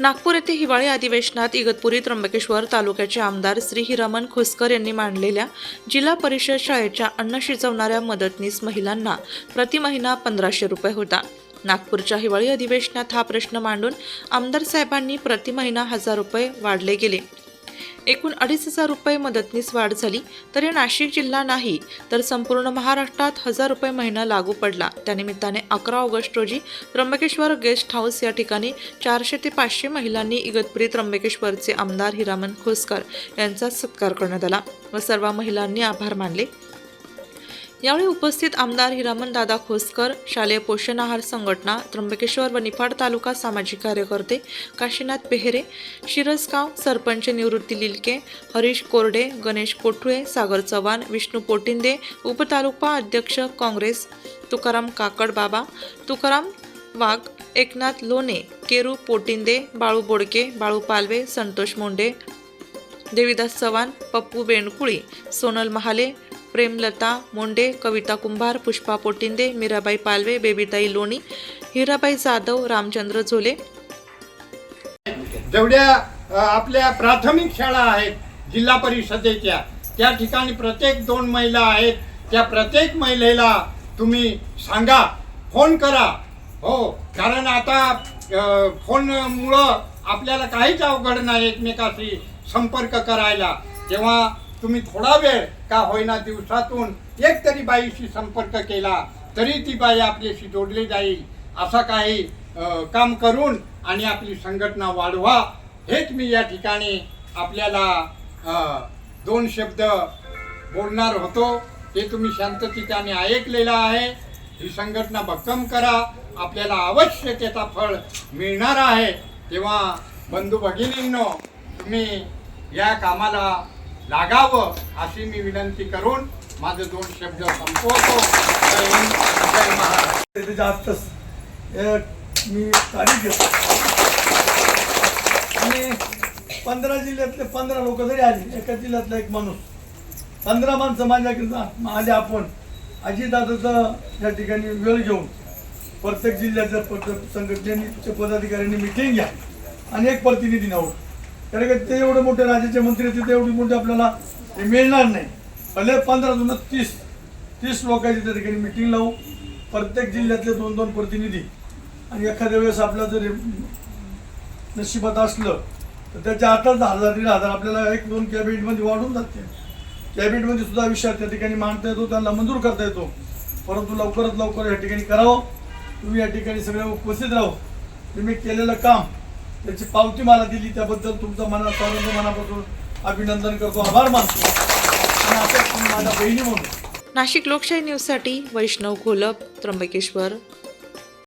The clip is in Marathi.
नागपूर येथे हिवाळी अधिवेशनात इगतपुरी त्र्यंबकेश्वर तालुक्याचे आमदार श्री हिरामन खुसकर यांनी मांडलेल्या जिल्हा परिषद शाळेच्या अन्न शिजवणाऱ्या मदतनीस महिलांना प्रति महिना पंधराशे रुपये होता. नागपूरच्या हिवाळी अधिवेशनात हा प्रश्न मांडून आमदार साहेबांनी प्रति महिना हजार रुपये वाढले गेले. एकूण अडीच हजार रुपये मदतनीस वाढ झाली. तरी नाशिक जिल्हा नाही तर संपूर्ण महाराष्ट्रात हजार रुपये महिना लागू पडला. त्यानिमित्ताने अकरा ऑगस्ट रोजी त्र्यंबकेश्वर गेस्ट हाऊस या ठिकाणी चारशे ते पाचशे महिलांनी इगतपुरी त्र्यंबकेश्वरचे आमदार हिरामन खोसकर यांचा सत्कार करण्यात आला. व सर्व महिलांनी आभार मानले. यावेळी उपस्थित आमदार हिरामन दादा खोसकर शालेय पोषण आहार संघटना त्र्यंबकेश्वर व निफाड तालुका सामाजिक कार्यकर्ते काशीनाथ पेहरे शिरसगाव सरपंच निवृत्ती लिलके हरीश कोरडे गणेश कोठुळे सागर चव्हाण विष्णू पोटिंदे उपतालुका अध्यक्ष काँग्रेस तुकाराम काकड बाबा तुकाराम वाघ एकनाथ लोणे केरू पोटिंदे बाळू बोडके बाळू पालवे संतोष मोंडे देवीदास चव्हाण पप्पू बेणकुळी सोनल महाले प्रेमलता मोंडे कविता कुंभार पुष्पा पोटिंदे मीराबाई पालवे बेबीताई लोणी हिराबाई जाधव रामचंद्र झोले. जेवढ्या आपल्या प्राथमिक शाळा आहेत जिल्हा परिषदेच्या त्या ठिकाणी प्रत्येक दोन महिला आहेत. त्या प्रत्येक महिलेला तुम्ही सांगा फोन करा. हो कारण आता फोनमुळं आपल्याला काहीच अवघड नाही एकमेकाशी संपर्क करायला. तेव्हा तुम्ही थोडा वेळ का होईना दिवसातून एक तरी बाईशी संपर्क केला तरी ती बाई आपल्याशी जोडली जाईल. असा काही काम करून आणि आपली संघटना वाढवा. हेच मी या ठिकाणी आपल्याला दोन शब्द बोलणार होतो. ते तुम्ही शांततेने ऐकलेलं आहे. ही संघटना भक्कम करा. आपल्याला अवश्य त्याचा फळ मिळणार आहे. तेव्हा बंधू भगिनींनो तुम्ही या कामाला लागावं अशी मी विनंती करून माझे दोन शब्द संपवतो. जय मी तारीख घेतो. आणि पंधरा जिल्ह्यातले पंधरा लोक जरी आले एका जिल्ह्यातला एक माणूस. पंधरा माणसं माझ्याकडे आले आपण अजितदादाचा या ठिकाणी वेळ घेऊन प्रत्येक जिल्ह्याच्या प्रत्येक संघटनेचे पदाधिकाऱ्यांनी मिटिंग घ्या आणि एक प्रतिनिधी नाव कारण की ते एवढे मोठे राज्याचे मंत्री तिथे एवढी मोठी आपल्याला मिळणार नाही. भले पंधरा दोन तीस तीस लोकांची त्या ठिकाणी मिटिंग लावू. प्रत्येक जिल्ह्यातले दोन दोन प्रतिनिधी. आणि एखाद्या वेळेस आपलं जरी नशिबात असलं तर त्याच्या आताच हजार दीड हजार आपल्याला एक दोन कॅबिनेटमध्ये वाढून जाते. कॅबिनेटमध्ये सुद्धा विषय त्या ठिकाणी मांडता येतो त्यांना मंजूर करता येतो. परंतु लवकरात लवकर या ठिकाणी करावं. तुम्ही या ठिकाणी सगळे उपस्थित राहू. तुम्ही केलेलं काम त्याची पावती मला दिली त्याबद्दल तुमचा मना सर्वांचं मनापासून अभिनंदन करतो आभार मानतो. आणि असं माझ्या बहिणी म्हणून. नाशिक लोकशाही न्यूजसाठी वैष्णव घोलप त्र्यंबकेश्वर.